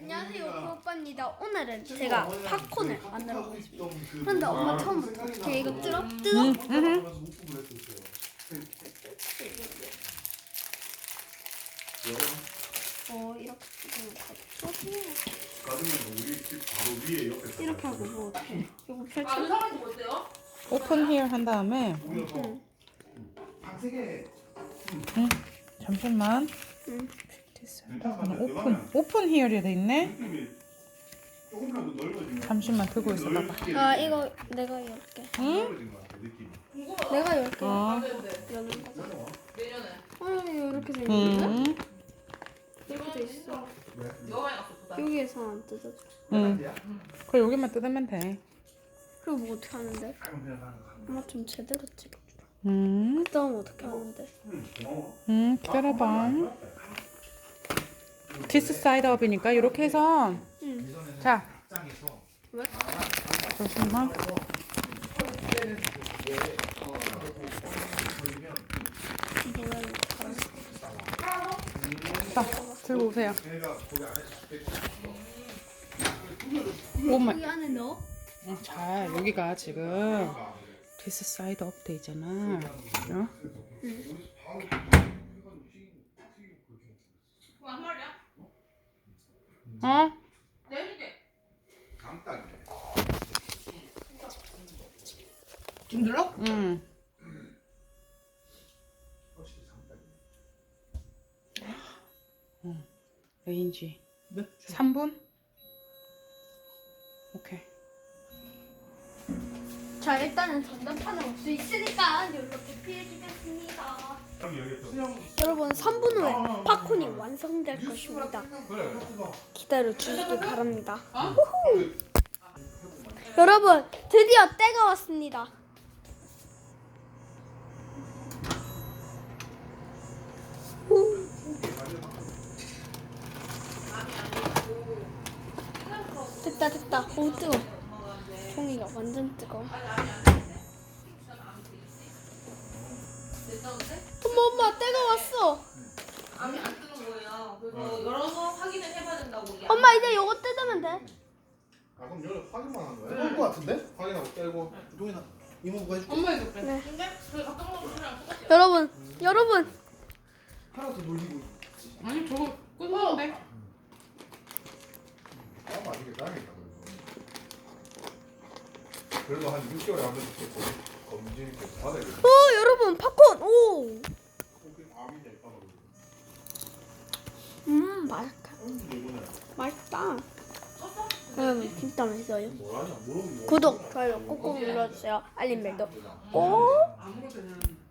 안녕하세요, 오빠입니다. 오늘은 제가 팝콘을 만들어 보겠습니다. 그런데 엄마 처음부터 어떻게 이거 뜯어? 뜯어? 어, 이렇게 이렇게 하고 뭐 어떻게? 이거 아, 펼쳐? 의상은 뭐 어때요? 오픈 히어 한 다음에 잠시만 응. 이거는 오픈 오픈 히어리 돼 있네 조금이라도 넓어진 잠시만 들고 있어 봐봐 같아. 아, 이거 내가 열게. 넓어진 것 같아 느낌이. 궁금하다. 내가 열게. 어. 네, 여는 거. 내년에. 어, 이거 이렇게 돼 있는데? 음, 이렇게 돼 있어. 갔어, 보다. 여기에서 안 뜯어져. 음. 그 여기만 뜯으면 돼 그리고 뭐 어떻게 하는데? 엄마 좀 제대로 찍어. 음, 그다음 어떻게 하는데? 고마워. 음, 기다려봐 디스 사이드 업이니까 이렇게 해서 응. 자 왜? 잠시만? 자 들고 오세요 오마 여기 안에 넣어? 자 여기가 지금 디스 사이드 업 돼 있잖아 어? 말이야? 어? 좀 눌러? 응 확실히 감딱이네. 레인지 3분? 오케이 자 일단은 없수 있으니까. 여기 여기 또. 여러분 3분 후에 팝콘이 완성될 것입니다. 기다려 주시기 바랍니다. 후후. 여러분 드디어 때가 왔습니다. 후. 됐다 됐다. 오 뜨거. 종이가 완전 뜨거. 엄마 엄마 때가 왔어. 암이 안 뜨는 거예요. 그래서 열어서 확인을 해봐야 된다고. 이게 엄마 이제 요거 뜯으면 돼. 아 그럼 여기 확인만 한 거야? 뺄것 같은데? 확인하고 빼고. 동이나 이모부가 해줄게. 엄마 해줄게. 네. 근데 그 갖다 놓은 거랑 똑같아. 여러분 여러분 하나 더 놀리고. 아니 저거 끊는데 아 맞이게 다행이다 그래도. 그래도 한 6개월에 한 번씩 검- 검진 이렇게 받아야겠다. 오 여러분 팝콘 오. 그게 암이냐 이따가. 음 맛있다. 맛있다. 여러분 진짜 맛있어요. 구독 좋아요 꾹꾹 눌러주세요. 알림 벨도 꼭. 아무렇게는